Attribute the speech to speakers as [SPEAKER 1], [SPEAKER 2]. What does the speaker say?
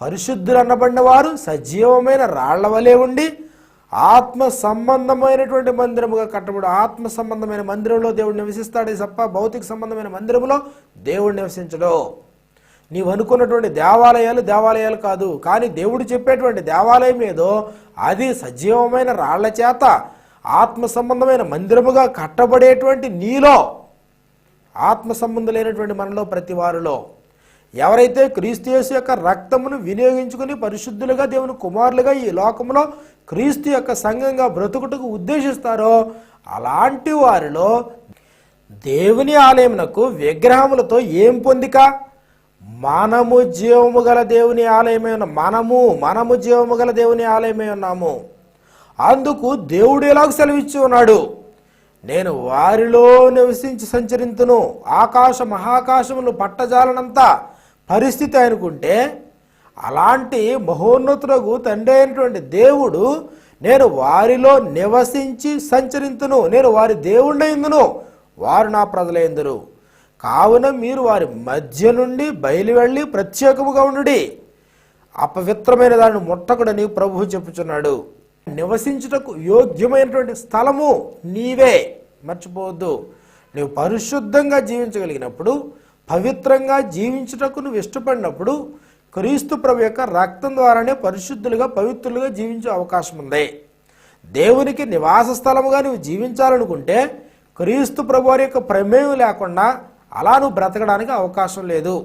[SPEAKER 1] పరిశుద్ధులు అనబడిన వారు సజీవమైన రాళ్ళ వలె ఉండి ఆత్మ సంబంధమైనటువంటి మందిరముగా కట్టబడు ఆత్మ సంబంధమైన మందిరంలో దేవుడు నివసిస్తాడే తప్ప భౌతిక సంబంధమైన మందిరములో దేవుడు నివసించడు. నీవు అనుకున్నటువంటి దేవాలయాలు దేవాలయాలు కాదు కానీ దేవుడు చెప్పేటువంటి దేవాలయం ఏదో అది సజీవమైన రాళ్ళ చేత ఆత్మ సంబంధమైన మందిరముగా కట్టబడేటువంటి నీలో ఆత్మ సంబంధులైనటువంటి మనలో ప్రతి వారిలో. ఎవరైతే క్రీస్తు యేసు యొక్క రక్తమును వినియోగించుకుని పరిశుద్ధులుగా దేవుని కుమారులుగా ఈ లోకంలో క్రీస్తు యొక్క సంఘంగా బ్రతుకుటకు ఉద్దేశిస్తారో అలాంటి వారిలో దేవుని ఆలయమునకు విగ్రహములతో ఏం పొందిక? మనము జీవము గల దేవుని ఆలయమే ఉన్న మనము మనము జీవము గల దేవుని ఆలయమే ఉన్నాము. అందుకు దేవుడు ఎలాగ సెలవిచ్చి ఉన్నాడు? నేను వారిలో నివసించి సంచరింతును. ఆకాశ మహాకాశములు పట్టజాలనంత పరిస్థితి అనుకుంటే అలాంటి మహోన్నతులకు తండ్రి అయినటువంటి దేవుడు నేను వారిలో నివసించి సంచరింతును. నేను వారి దేవుణ్ణయిందును. వారు నా ప్రజలైందురు కావున మీరు వారి మధ్య నుండి బయలు వెళ్ళి ప్రత్యేకముగా ఉండుడి. అపవిత్రమైన దాన్ని ముట్టకుడని ప్రభువు చెప్పుచున్నాడు. నివసించుటకు యోగ్యమైనటువంటి స్థలము నీవే. మర్చిపోవద్దు. నువ్వు పరిశుద్ధంగా జీవించగలిగినప్పుడు పవిత్రంగా జీవించుటకు నువ్వు ఇష్టపడినప్పుడు క్రీస్తు ప్రభు యొక్క రక్తం ద్వారానే పరిశుద్ధులుగా పవిత్రులుగా జీవించే అవకాశం ఉంది. దేవునికి నివాస స్థలముగా నువ్వు జీవించాలనుకుంటే క్రీస్తు ప్రభు వారి యొక్క ప్రమేయం లేకుండా అలా నువ్వు బ్రతకడానికి అవకాశం లేదు.